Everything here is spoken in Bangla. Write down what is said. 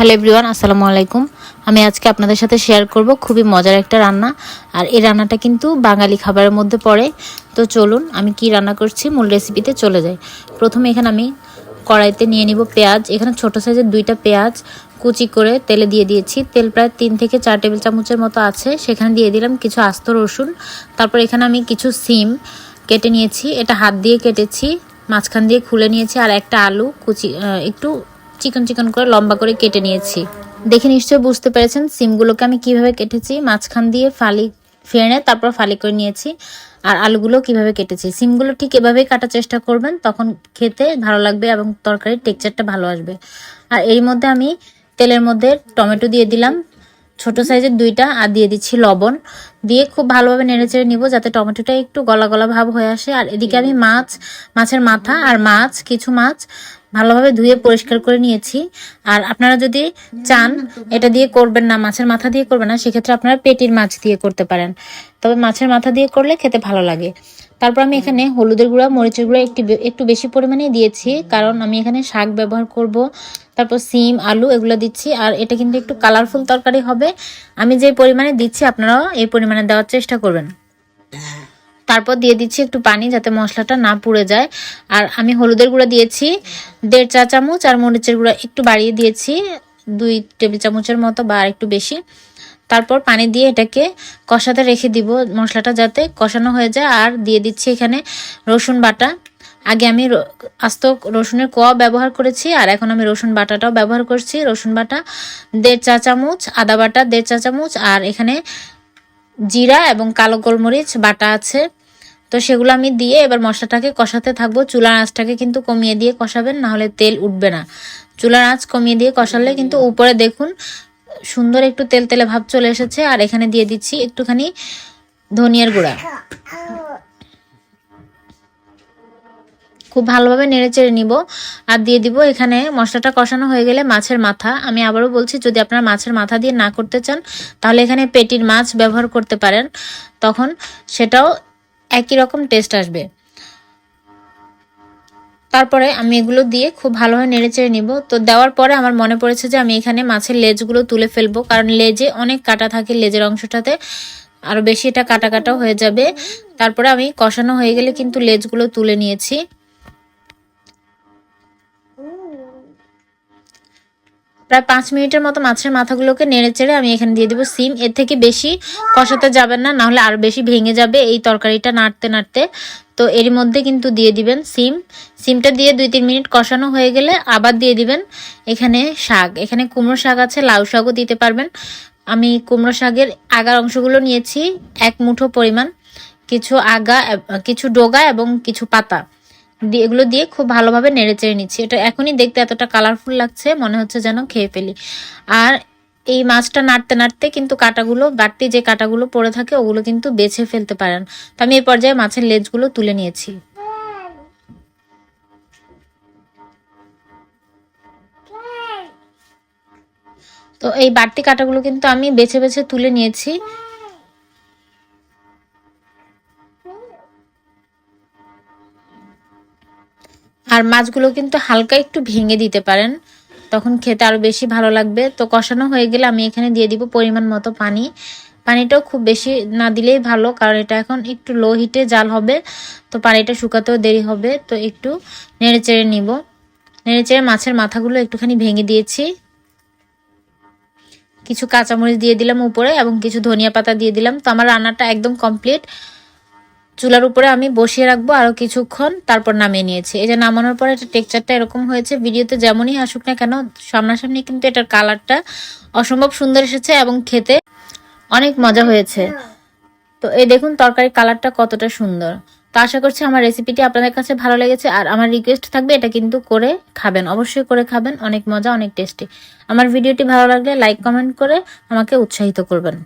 হ্যালো এভরিওয়ান, আসসালামু আলাইকুম। আমি আজকে আপনাদের সাথে শেয়ার করব খুবই মজার একটা রান্না। আর এই রান্নাটা কিন্তু বাঙালি খাবারের মধ্যে পড়ে। তো চলুন, আমি কি রান্না করছি, মূল রেসিপিতে চলে যাই। প্রথমে এখানে আমি কড়াইতে নিয়ে নিব পেঁয়াজ। এখানে ছোট সাইজের দুইটা পেঁয়াজ কুচি করে তেলে দিয়ে দিয়েছি। তেল প্রায় তিন থেকে চার টেবিল চামচের মতো আছে। সেখানে দিয়ে দিলাম কিছু আস্ত রসুন। তারপর এখানে আমি কিছু সিম কেটে নিয়েছি। এটা হাত দিয়ে কেটেছি, মাঝখান দিয়ে খুলে নিয়েছি। আর একটা আলু কুচি একটু চিকন চিকন করে লম্বা করে কেটে নিয়েছি। দেখে নিশ্চয়ই বুঝতে পেরেছেন সিমগুলোকে আমি কীভাবে কেটেছি। মাঝখান দিয়ে ফালি ফেড়ে তারপর ফালি করে নিয়েছি। আর আলুগুলো কীভাবে কেটেছি। সিমগুলো ঠিক এভাবেই কাটার চেষ্টা করবেন, তখন খেতে ভালো লাগবে এবং তরকারির টেক্সচারটা ভালো আসবে। আর এর মধ্যে আমি তেলের মধ্যে টমেটো দিয়ে দিলাম। ছোট সাইজের দুইটা আর দিয়ে দিচ্ছি লবণ। দিয়ে খুব ভালোভাবে নেড়েচেড়ে নিব যাতে টমেটোটা একটু গলা গলা ভাব হয়ে আসে। আর এদিকে আমি মাছ মাছের মাথা আর মাছ কিছু মাছ ভালোভাবে ধুয়ে পরিষ্কার করে নিয়েছি। আর আপনারা যদি চান এটা দিয়ে করবেন না মাছের মাথা দিয়ে করবেন না সেক্ষেত্রে আপনারা পেটির মাছ দিয়ে করতে পারেন। তবে মাছের মাথা দিয়ে করলে খেতে ভালো লাগে। তারপর আমি এখানে হলুদের গুঁড়া মরিচের গুঁড়া একটু একটু বেশি পরিমাণে দিয়েছি। কারণ আমি এখানে শাক ব্যবহার করব। তারপর সিম, আলু এগুলো দিচ্ছি। আর এটা কিন্তু একটু কালারফুল তরকারি হবে। আমি যে পরিমাণে দিচ্ছি, আপনারাও এই পরিমাণে দেওয়ার চেষ্টা করবেন। তারপর দিয়ে দিচ্ছি একটু পানি যাতে মশলাটা না পুড়ে যায়। আর আমি হলুদের গুঁড়া দিয়েছি, দেড় চা চামচ, আর মরিচের গুঁড়া একটু বাড়িয়ে দিয়েছি, দুই টেবিল চামচের মতো বা আর একটু বেশি। তারপর পানি দিয়ে এটাকে কষাতে রেখে দিব মশলাটা যাতে কষানো হয়ে যায়। আর দিয়ে দিচ্ছি এখানে রসুন বাটা। আগে আমি আস্ত রসুনের কোয়া ব্যবহার করেছি, আর এখন আমি রসুন বাটাটাও ব্যবহার করছি। রসুন বাটা, দেড় চা চামচ, আদা বাটা, দেড় চা চামচ, আর এখানে জিরা এবং কালো গোলমরিচ বাটা আছে। তো সেগুলো আমি দিয়ে এবার মশলাটাকে কষাতে থাকব। চুলার আঁচটাকে কিন্তু কমিয়ে দিয়ে কষাবেন, না হলে তেল উঠবে না। চুলার আঁচ কমিয়ে দিয়ে কষালে কিন্তু উপরে দেখুন, সুন্দর একটু তেল তেলে ভাব চলে এসেছে। আর এখানে দিয়ে দিচ্ছি একটুখানি ধনিয়ার গুঁড়া। খুব ভালোভাবে নেড়ে চেড়ে নিব আর দিয়ে দিব এখানে মশলাটা কষানো হয়ে গেলে মাছের মাথা। আমি আবারও বলছি, যদি আপনারা মাছের মাথা দিয়ে না করতে চান, তাহলে এখানে পেটির মাছ ব্যবহার করতে পারেন। তখন সেটাও একই রকম টেস্ট আসবে। তারপরে আমি এগুলো দিয়ে খুব ভালোভাবে নেড়ে চেড়ে নিব। তো দেওয়ার পরে আমার মনে পড়েছে যে আমি এখানে মাছের লেজগুলো তুলে ফেলব, কারণ লেজে অনেক কাটা থাকে লেজের অংশটাতে। আরও বেশি এটা কাটা কাটা হয়ে যাবে। তারপরে আমি কষানো হয়ে গেলে কিন্তু লেজগুলো তুলে নিয়েছি। প্রায় পাঁচ মিনিটের মতো মাছের মাথাগুলোকে নেড়ে চেড়ে আমি এখানে দিয়ে দেবো সিম। এর থেকে বেশি কষাতে যাবেন না নাহলে আরও বেশি ভেঙে যাবে এই তরকারিটা নাড়তে নাড়তে। তো এর মধ্যে কিন্তু দিয়ে দিবেন সিম। সিমটা দিয়ে দুই তিন মিনিট কষানো হয়ে গেলে আবার দিয়ে দিবেন এখানে শাক। এখানে কুমড়ো শাক আছে, লাউ শাকও দিতে পারবেন। আমি কুমড়ো শাকের আগার অংশগুলো নিয়েছি, এক মুঠো পরিমাণ। কিছু আগা, কিছু ডোগা এবং কিছু পাতা। এগুলো দিয়ে খুব ভালোভাবে নেড়ে চেড়ে নিচ্ছি। এটা এখনই দেখতে এতটা কালারফুল লাগছে, মনে হচ্ছে যেন খেয়ে ফেলি। আর এই মাছটা নাড়তে নাড়তে কিন্তু কাটাগুলো, বাড়তি যে কাটাগুলো পড়ে থাকে, ওগুলো কিন্তু বেছে ফেলতে পারেন। তো আমি এই পর্যায়ে মাছের লেজগুলো তুলে নিয়েছি। তো এই বাড়তি কাটাগুলো কিন্তু আমি বেছে বেছে তুলে নিয়েছি। আর মাছগুলো কিন্তু হালকা একটু ভেঙে দিতে পারেন, তখন খেতে আরও বেশি ভালো লাগবে। তো কষানো হয়ে গেলে আমি এখানে দিয়ে দিব পরিমাণ মতো পানি। পানিটাও খুব বেশি না দিলেই ভালো, কারণ এটা এখন একটু লো হিটে জাল হবে, তো পানিটা শুকাতেও দেরি হবে। তো একটু নেড়ে চেড়ে নিব। নেড়ে চেড়ে মাছের মাথাগুলো একটুখানি ভেঙে দিয়েছি। কিছু কাঁচামরিচ দিয়ে দিলাম উপরে এবং কিছু ধনিয়া পাতা দিয়ে দিলাম। তো আমার রান্নাটা একদম কমপ্লিট চুলার উপরে আমি বসিয়ে রাখব আরও কিছুক্ষণ, তারপর নামিয়ে নিয়েছি। এই যে নামানোর পরে এটা টেক্সচারটা এরকম হয়েছে, ভিডিওতে যেমনই আসুক না কেন, সামনাসামনি কিন্তু এটার কালারটা অসম্ভব সুন্দর এসেছে এবং খেতে অনেক মজা হয়েছে। তো এই দেখুন তরকারির কালারটা কতটা সুন্দর। তো আশা করছি আমার রেসিপিটি আপনাদের কাছে ভালো লেগেছে, আর আমার রিকোয়েস্ট থাকবে এটা কিন্তু করে খাবেন, অবশ্যই করে খাবেন, অনেক মজা, অনেক টেস্টি আমার ভিডিওটি ভালো লাগলে লাইক কমেন্ট করে আমাকে উৎসাহিত করবেন।